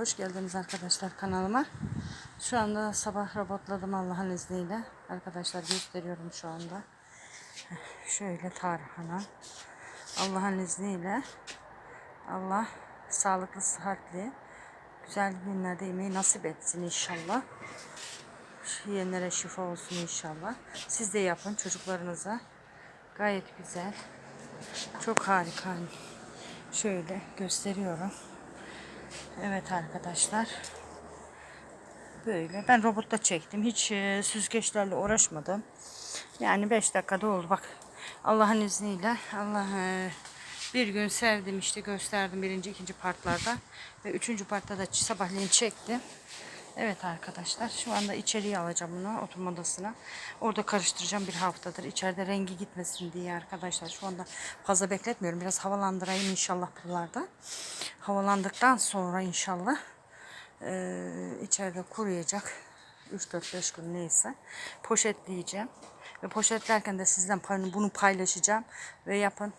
Hoş geldiniz arkadaşlar kanalıma. Şu anda sabah robotladım Allah'ın izniyle. Arkadaşlar gösteriyorum şu anda. Şöyle tarhana. Allah'ın izniyle Allah sağlıklı, sıhhatli, güzel günlerde yemeği nasip etsin inşallah. Yiyenlere şifa olsun inşallah. Siz de yapın çocuklarınıza. Gayet güzel. Çok harika. Şöyle gösteriyorum. Evet arkadaşlar. Böyle. Ben robotta çektim. Hiç e, süzgeçlerle uğraşmadım. Yani 5 dakikada oldu. Bak Allah'ın izniyle Allah e, bir gün serdim işte gösterdim birinci ikinci partlarda ve üçüncü partta da sabahleyin çektim. Evet arkadaşlar şu anda içeriye alacağım bunu oturma odasına. Orada karıştıracağım bir haftadır. İçeride rengi gitmesin diye arkadaşlar. Şu anda fazla bekletmiyorum. Biraz havalandırayım inşallah buralarda. Havalandıktan sonra inşallah e, içeride kuruyacak. 3-4-5 gün neyse. Poşetleyeceğim. Ve poşetlerken de sizden bunu paylaşacağım. Ve yapın.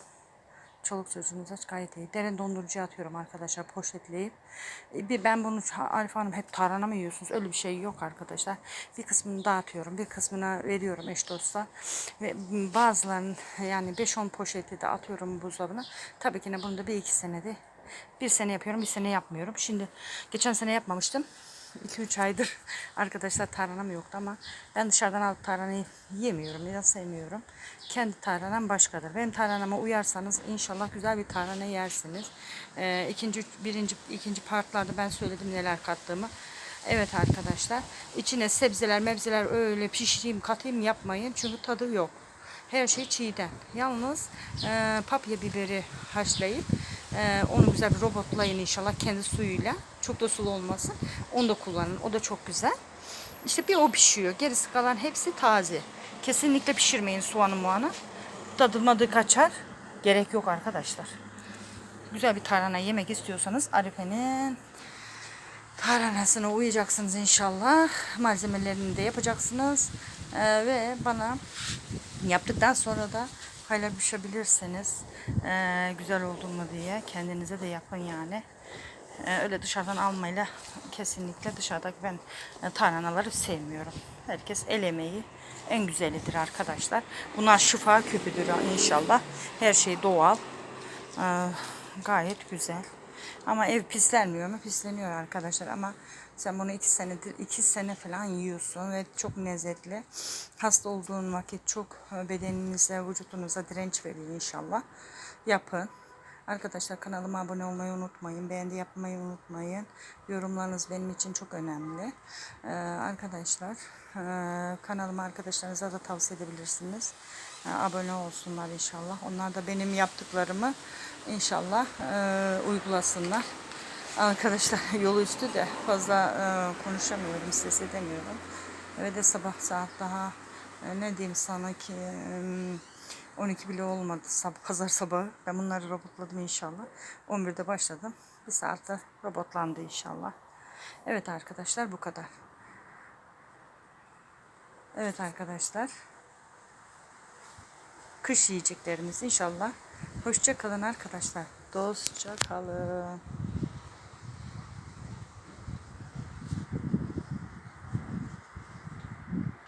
Çoluk çocuğunuza gayet iyi. Derin dondurucuya atıyorum arkadaşlar poşetleyip. E, Bir ben bunu Arif Hanım hep tarhana mı yiyorsunuz? Öyle bir şey yok arkadaşlar. Bir kısmını dağıtıyorum. Bir kısmına veriyorum eş dosta. Ve bazılarının yani 5-10 poşeti de atıyorum buzdolabına. Tabii ki de bunu da bir iki senede bir sene yapıyorum, bir sene yapmıyorum. Şimdi geçen sene yapmamıştım. 2-3 aydır arkadaşlar tarhanam yoktu ama ben dışarıdan alıp tarhanayı yemiyorum. Biraz sevmiyorum. Kendi tarhanam başkadır. Benim tarhanama uyarsanız inşallah güzel bir tarhana yersiniz. Ee, ikinci, birinci, ikinci partlarda ben söyledim neler kattığımı. Evet arkadaşlar. içine sebzeler, mebzeler öyle pişireyim, katayım yapmayın. Çünkü tadı yok. Her şey çiğden. Yalnız e, papya biberi haşlayıp e, onu güzel bir robotlayın inşallah kendi suyuyla. Çok da sulu olmasın. Onu da kullanın. O da çok güzel. İşte bir o pişiyor. Gerisi kalan hepsi taze. Kesinlikle pişirmeyin soğanı muanı. Tadı madı kaçar. Gerek yok arkadaşlar. Güzel bir tarhana yemek istiyorsanız Arife'nin tarhanasına uyacaksınız inşallah. Malzemelerini de yapacaksınız. Ee, ve bana yaptıktan sonra da paylaşabilirsiniz. Ee, güzel oldu mu diye. Kendinize de yapın yani. Ee, öyle dışarıdan almayla kesinlikle dışarıdaki ben e, tarhanaları sevmiyorum. Herkes el emeği en güzelidir arkadaşlar. Bunlar şifa küpüdür inşallah. Her şey doğal. Ee, gayet güzel. Ama ev pislenmiyor mu? Pisleniyor arkadaşlar ama sen bunu iki senedir, iki sene falan yiyorsun ve çok lezzetli. Hasta olduğun vakit çok e, bedeninize, vücudunuza direnç veriyor inşallah. Yapın. Arkadaşlar kanalıma abone olmayı unutmayın. Beğendi yapmayı unutmayın. Yorumlarınız benim için çok önemli. Ee, arkadaşlar e, kanalıma arkadaşlarınıza da tavsiye edebilirsiniz. Ee, abone olsunlar inşallah. Onlar da benim yaptıklarımı inşallah e, uygulasınlar. Arkadaşlar yolu üstü de fazla e, konuşamıyorum, ses edemiyorum. Ve de sabah saat daha e, ne diyeyim sana ki e, 12 bile olmadı sab pazar sabahı. Ben bunları robotladım inşallah. 11'de başladım. Bir saatte robotlandı inşallah. Evet arkadaşlar bu kadar. Evet arkadaşlar. Kış yiyeceklerimiz inşallah. Hoşça kalın arkadaşlar. Dostça kalın.